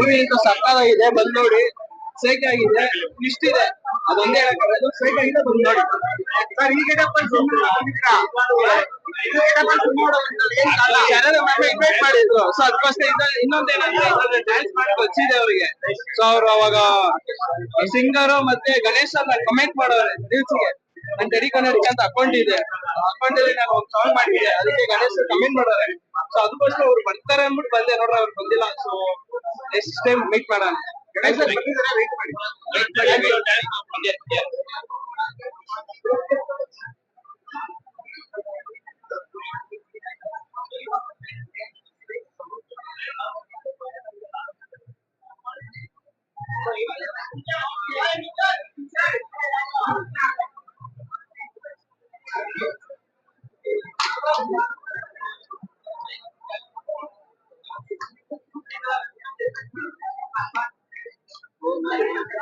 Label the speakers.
Speaker 1: Movie ಸರ್ಕಾರ ಇದೆ ಬಂದ್ ನೋಡಿ. ಸೇಕ್ ಆಗಿದೆ ಇಷ್ಟ ಇದೆ. ಅದೊಂದೇ ಸೇಕ್ ಆಗಿದೆ ಬಂದ್ ನೋಡಿ.
Speaker 2: ಸರ್ ಈ ಗೆಟಪ್
Speaker 1: ಇನ್ವೈಟ್ ಮಾಡಿದ್ರು. ಸೊ ಅದಕ್ಕೋಸ್ಕರ ಇನ್ನೊಂದೇನಂದ್ರೆ ಡ್ಯಾನ್ಸ್ ಮಾಡಿ ಅವರಿಗೆ. ಸೊ ಅವ್ರು ಅವಾಗ ಸಿಂಗರ್ ಮತ್ತೆ ಗಣೇಶ್ ಅಂತ ಕಮೆಂಟ್ ಮಾಡೋರೆ ರೀಲ್ಸ್ಗೆ ನನ್ ಡೆಡಿ ಕನ್ನಡಿಗೆ ಅಂತ ಅಕೌಂಟ್ ಇದೆ. ಅಕೌಂಟ್ ಅಲ್ಲಿ ನಾನು ಒಂದು ಸಾಂಗ್ ಮಾಡಿದ್ದೆ ಅದಕ್ಕೆ ಗಣೇಶ್ ಕಮೆಂಟ್ ಮಾಡೋರೆ. ಸೊ ಅದಕ್ಕೋಸ್ಕರ ಅವ್ರು ಬರ್ತಾರೆ ಅಂದ್ಬಿಟ್ಟು ಬಂದೆ. ನೋಡ್ರಿ ಅವ್ರು ಬಂದಿಲ್ಲ. ಸೊ ನೆಕ್ಸ್ಟ್ ಟೈಮ್ ಮೀಟ್ ಮಾಡೋಣ ವೇಟ್ ಮಾಡಿ Thank you.